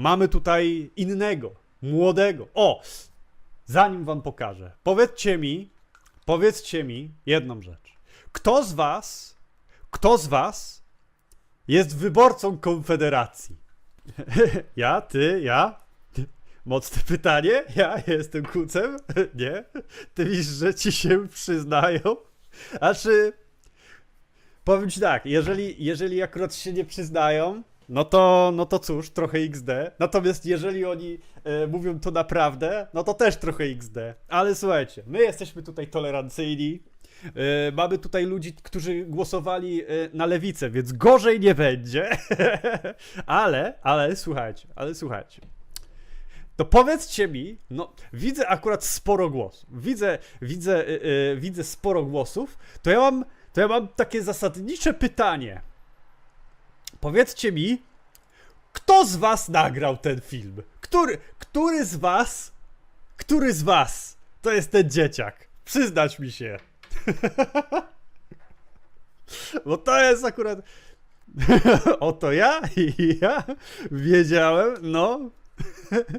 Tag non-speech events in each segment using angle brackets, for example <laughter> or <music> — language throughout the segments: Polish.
mamy tutaj innego, młodego. O! Zanim wam pokażę, powiedzcie mi, powiedzcie mi jedną rzecz. Kto z was, kto z was jest wyborcą Konfederacji? <laughs> ja, ty, ja? Mocne pytanie. Ja jestem kucem? <laughs> Nie? Ty widzisz, że ci się przyznają? Znaczy, powiem ci tak, jeżeli, jeżeli akurat się nie przyznają, no to, no to cóż, trochę XD. Natomiast jeżeli oni e, mówią to naprawdę, no to też trochę XD. Ale słuchajcie, my jesteśmy tutaj tolerancyjni. E, mamy tutaj ludzi, którzy głosowali e, na lewicę, więc gorzej nie będzie. <laughs> ale, ale słuchajcie, ale słuchajcie. To powiedzcie mi, no widzę akurat sporo głosów. Widzę, widzę, y, y, widzę sporo głosów. To ja mam, to ja mam takie zasadnicze pytanie. Powiedzcie mi, kto z was nagrał ten film? Który, który z was, który z was to jest ten dzieciak? Przyznać mi się. <laughs> Bo to jest akurat. <laughs> Oto ja i ja wiedziałem, no. <laughs>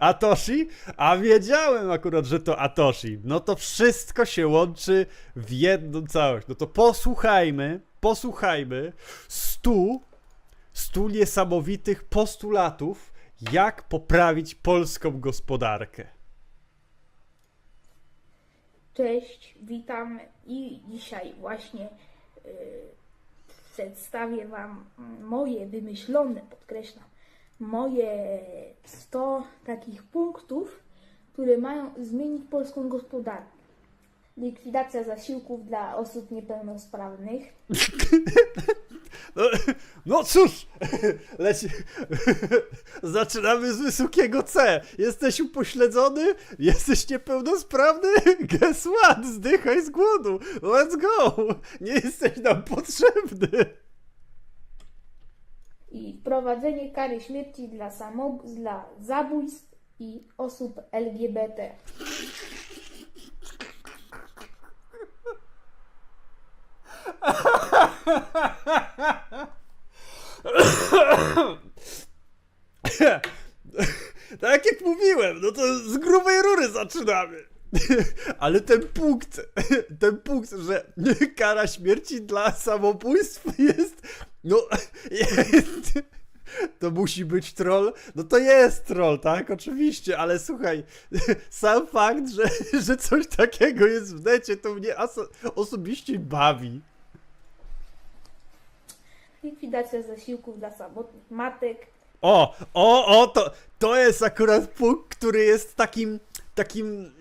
Atoshi? A wiedziałem akurat, że to Atoshi. No to wszystko się łączy w jedną całość. No to posłuchajmy, posłuchajmy stu, stu niesamowitych postulatów, jak poprawić polską gospodarkę. Cześć, witam i dzisiaj właśnie y, przedstawię Wam moje wymyślone, podkreślam, moje 100 takich punktów, które mają zmienić polską gospodarkę. Likwidacja zasiłków dla osób niepełnosprawnych, <laughs> No, cóż, <laughs> leci... <laughs> zaczynamy z wysokiego C. Jesteś upośledzony? Jesteś niepełnosprawny? <laughs> Guess what? Zdychaj z głodu. Let's go! Nie jesteś nam potrzebny. i wprowadzenie kary śmierci dla, samo, dla zabójstw i osób LGBT. Tak jak mówiłem, no to z grubej <laughs> Ale ten punkt, <laughs> ten punkt, że <laughs> kara śmierci dla samobójstw jest, no, jest, to musi być troll. No to jest troll, tak? Oczywiście, ale słuchaj, sam fakt, że, że coś takiego jest w necie, to mnie osobiście bawi. Likwidacja zasiłków dla samotnych matek, O, o, o, to, to jest akurat punkt, który jest takim, takim,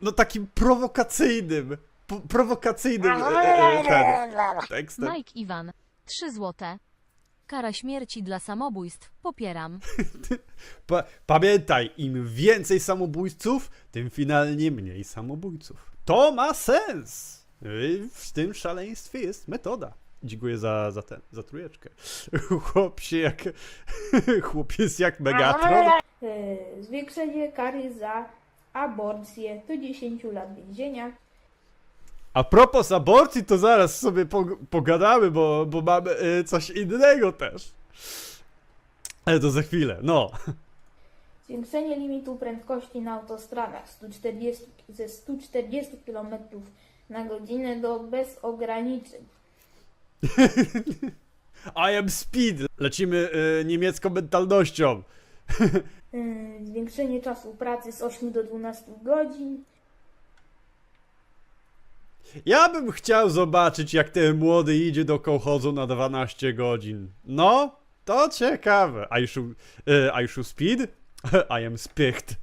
no takim prowokacyjnym, po, prowokacyjnym e, e, ten, tekstem. Mike Iwan, 3 złote. Kara śmierci dla samobójstw popieram. <laughs> Pa, pamiętaj, im więcej samobójców, tym finalnie mniej samobójców. To ma sens. I W tym szaleństwie jest metoda. Dziękuję za, za ten, za trójeczkę. <laughs> Chłop się jak, <laughs> chłop jest jak Megatron. e, zwiększenie kary za aborcję do 10 lat więzienia, A propos aborcji, to zaraz sobie pog- pogadamy, bo, bo mamy y, coś innego też. Ale to za chwilę, no. Zwiększenie limitu prędkości na autostradach 140, ze 140 km na godzinę do bez ograniczeń. <laughs> I am speed. Lecimy y, niemiecką mentalnością. <laughs> Zwiększenie czasu pracy z 8 do 12 godzin. Ja bym chciał zobaczyć, jak ten młody idzie do kołchozu na 12 godzin. No, to ciekawe. I should, I should speed? <laughs> I am spicht.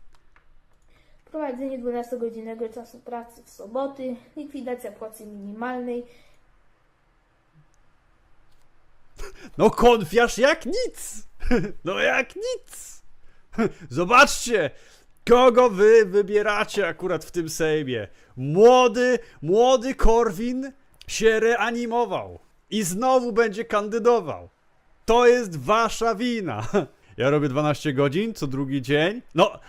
Wprowadzenie 12-godzinnego czasu pracy w soboty. Likwidacja płacy minimalnej. No konfiasz jak nic! <laughs> No jak nic! <laughs> Zobaczcie, kogo wy wybieracie akurat w tym Sejmie. Młody, młody Korwin się reanimował i znowu będzie kandydował. To jest wasza wina. <laughs> Ja robię 12 godzin co drugi dzień. No,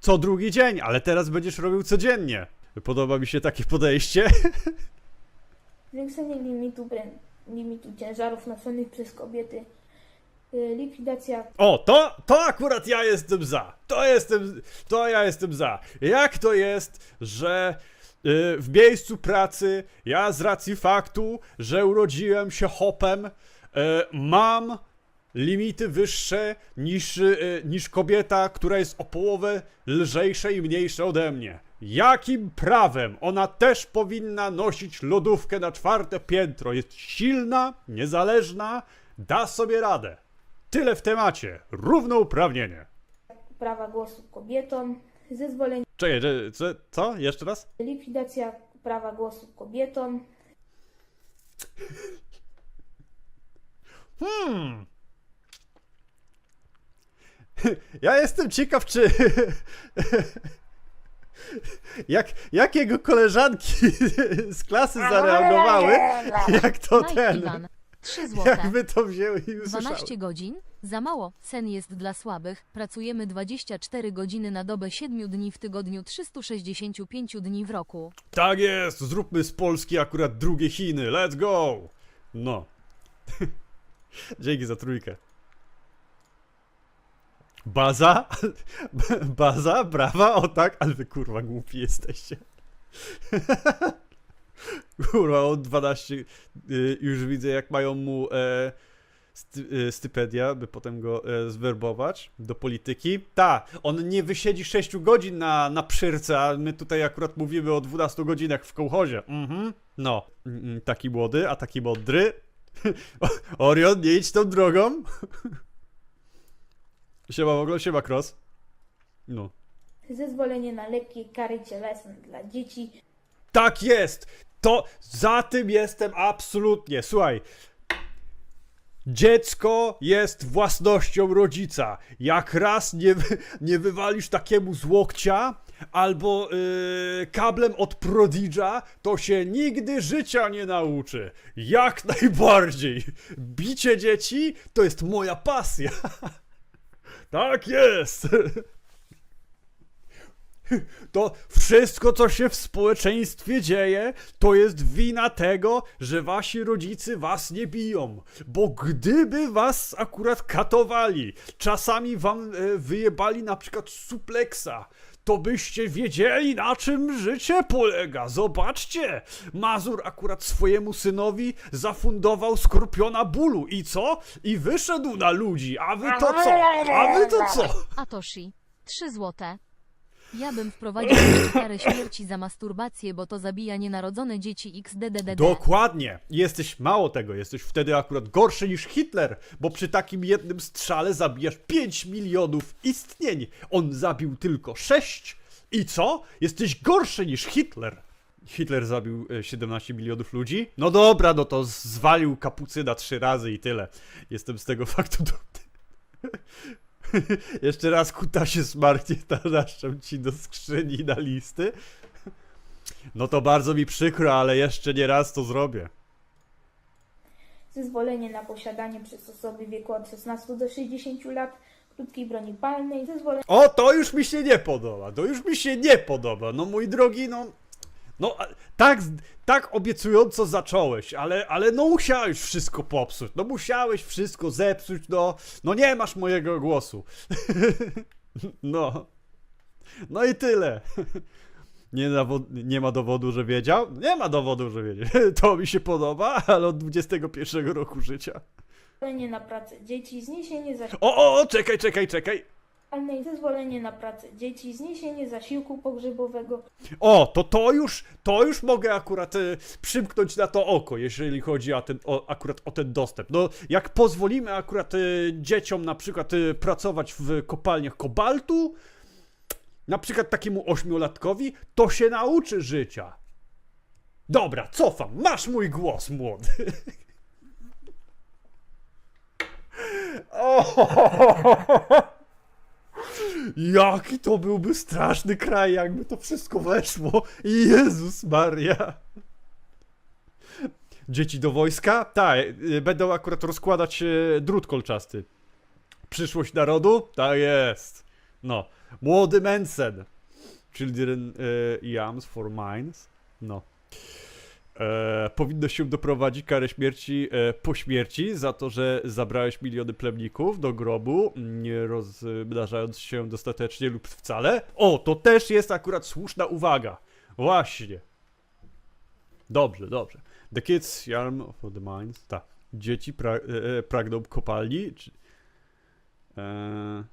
co drugi dzień, ale teraz będziesz robił codziennie. Podoba mi się takie podejście. <laughs> Zwiększenie limitu, limitu ciężarów noszonych przez kobiety likwidacja O, to, to akurat ja jestem za. To jestem, to ja jestem za. Jak to jest, że y, w miejscu pracy ja z racji faktu, że urodziłem się hopem, y, mam limity wyższe niż, y, niż kobieta, która jest o połowę lżejsza i mniejsza ode mnie. Jakim prawem ona też powinna nosić lodówkę na czwarte piętro? Jest silna, niezależna, da sobie radę. Tyle w temacie. Równouprawnienie. prawa głosu kobietom, zezwolenie, Czekaj, że- co, co? Jeszcze raz? likwidacja prawa głosu kobietom, Hmm. Ja jestem ciekaw, czy. Jak, jak jego koleżanki z klasy zareagowały, jak to ten. Iwan. 3 złote. Jakby to wzięły i usłyszały. 12 godzin? Za mało. Sen jest dla słabych. Pracujemy 24 godziny na dobę 7 dni w tygodniu, 365 dni w roku. Tak jest, zróbmy z Polski akurat drugie Chiny. Let's go! No. <laughs> Dzięki za trójkę. Baza? <laughs> Baza? Brawa? O tak? Ale wy kurwa głupi jesteście. <laughs> Kurwa, on 12. y, już widzę, jak mają mu e, e, stypendia, by potem go e, zwerbować do polityki. Ta, on nie wysiedzi 6 godzin na, na przyrce, a my tutaj akurat mówimy o 12 godzinach w kołchozie. Mhm. No, Mm, mm, taki młody, a taki mądry. <laughs> Orion, nie idź tą drogą. <laughs> siema w ogóle, siema Cross. No. zezwolenie na lekkie kary cielesne dla dzieci, Tak jest! To za tym jestem absolutnie. Słuchaj. Dziecko jest własnością rodzica. Jak raz nie, nie wywalisz takiemu z łokcia albo yy, kablem od prodigia, to się nigdy życia nie nauczy. Jak <laughs> najbardziej. Bicie dzieci to jest moja pasja. <laughs> tak jest. <laughs> To wszystko, co się w społeczeństwie dzieje, to jest wina tego, że wasi rodzice was nie biją. Bo gdyby was akurat katowali, czasami wam e, wyjebali na przykład supleksa, to byście wiedzieli, na czym życie polega. Zobaczcie, Mazur akurat swojemu synowi zafundował skorpiona bólu. I co? I wyszedł na ludzi. A wy to co? A wy to co? Atoshi. 3 złote. Ja bym wprowadził jeszcze <coughs> karę śmierci za masturbację, bo to zabija nienarodzone dzieci XDDDD. Dokładnie. Jesteś mało tego, jesteś wtedy akurat gorszy niż Hitler, bo przy takim jednym strzale zabijasz 5 milionów istnień. On zabił tylko 6. I co? Jesteś gorszy niż Hitler. Hitler zabił e, 17 milionów ludzi? No dobra, no to zwalił kapucyna trzy razy i tyle. Jestem z tego <laughs> faktu dumny. <laughs> Jeszcze raz kutasie smartnie naraszczam ci do skrzyni na listy. No to bardzo mi przykro, ale jeszcze nie raz to zrobię. zezwolenie na posiadanie przez osoby w wieku od 16 do 60 lat krótkiej broni palnej, zezwolenie O, to już mi się nie podoba, to już mi się nie podoba. No mój drogi, no... No, tak, tak obiecująco zacząłeś, ale, ale no musiałeś wszystko popsuć, no musiałeś wszystko zepsuć, no, no nie masz mojego głosu. <laughs> No. No i tyle. <laughs> Nie, nie ma dowodu, że wiedział? Nie ma dowodu, że wiedział. <laughs> To mi się podoba, ale od 21 roku życia. na pracę dzieci, O, o, o, czekaj, czekaj, czekaj. Zezwolenie na pracę dzieci, zniesienie zasiłku pogrzebowego, O, to to już, to już mogę akurat y, przymknąć na to oko, jeżeli chodzi o ten, o, akurat o ten dostęp. No, jak pozwolimy akurat y, dzieciom na przykład y, pracować w kopalniach kobaltu, na przykład takiemu ośmiolatkowi, to się nauczy życia. Dobra, cofam, masz mój głos, młody. <laughs> O! <laughs> Jaki to byłby straszny kraj, jakby to wszystko weszło. Jezus Maria. Dzieci do wojska? Tak, y, będą akurat rozkładać y, drut kolczasty. Przyszłość narodu? Tak jest. No. Młody Mensen. Children y, Yams for Minds. No. E, powinno się doprowadzić karę śmierci e, po śmierci za to, że zabrałeś miliony plemników do grobu, nie rozmnażając się dostatecznie lub wcale. O, to też jest akurat słuszna uwaga. Właśnie. Dobrze, dobrze. The kids yarn of the mines. Tak. Dzieci pra e, e, pragną kopalni. Czy, e,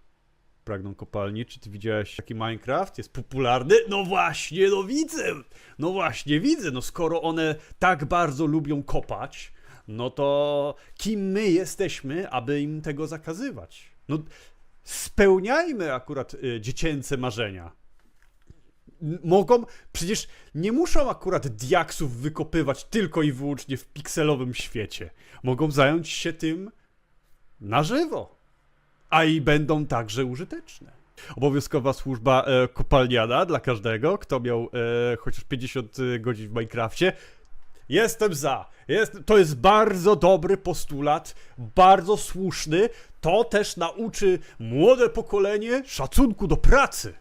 pragną kopalni. Czy ty widziałeś taki Minecraft? Jest popularny? No właśnie, no widzę! No właśnie, widzę. No skoro one tak bardzo lubią kopać, no to kim my jesteśmy, aby im tego zakazywać? No spełniajmy akurat y, dziecięce marzenia. Mogą, przecież nie muszą akurat diaksów wykopywać tylko i wyłącznie w pikselowym świecie. Mogą zająć się tym na żywo. A i będą także użyteczne. Obowiązkowa służba e, kopalniana dla każdego, kto miał e, chociaż 50 godzin w Minecrafcie. Jestem za. Jest, to jest bardzo dobry postulat, bardzo słuszny. To też nauczy młode pokolenie szacunku do pracy.